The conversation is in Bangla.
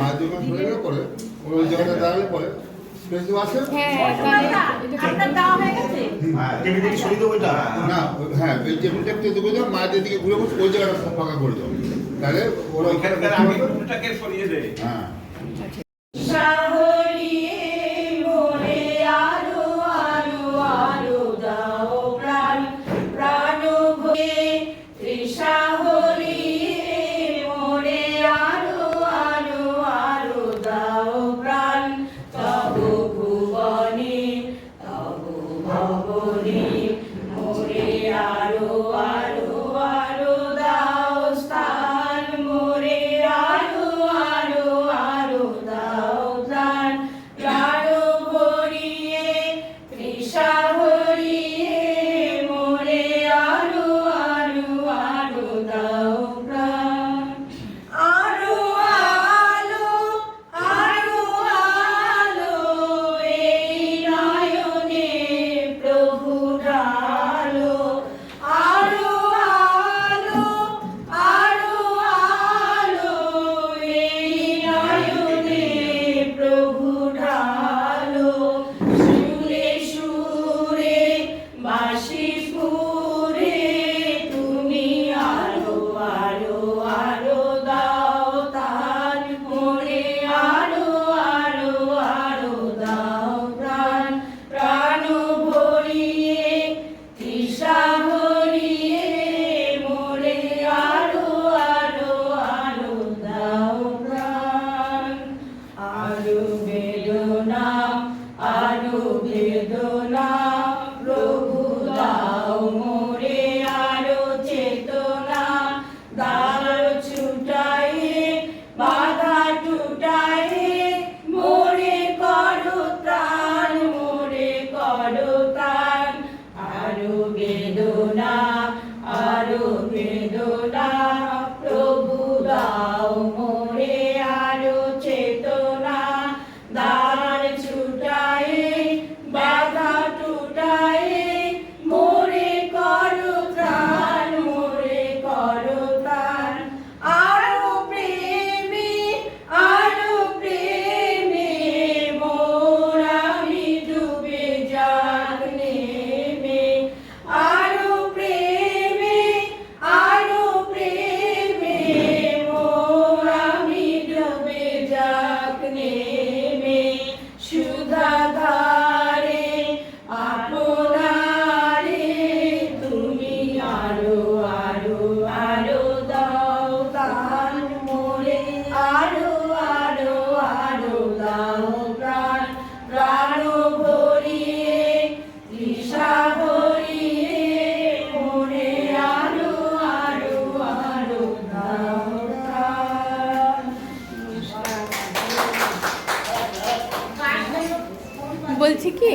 মাধ্যমিক হয়ে গেলে পরে ওই জায়গাটা দাঁড়ালে পরে মায়ের হ্যাঁ, দিকে ঘুরে বসে ওই ফাঁকা করে দাও তাহলে ওরা ওইখানকার হ্যাঁ। আরও বেদনা আরও বেদনা। প্রভু দাও মোরে করো তান মোরে করো তান আরও বেদনা আরও বেদনা। বলছি কি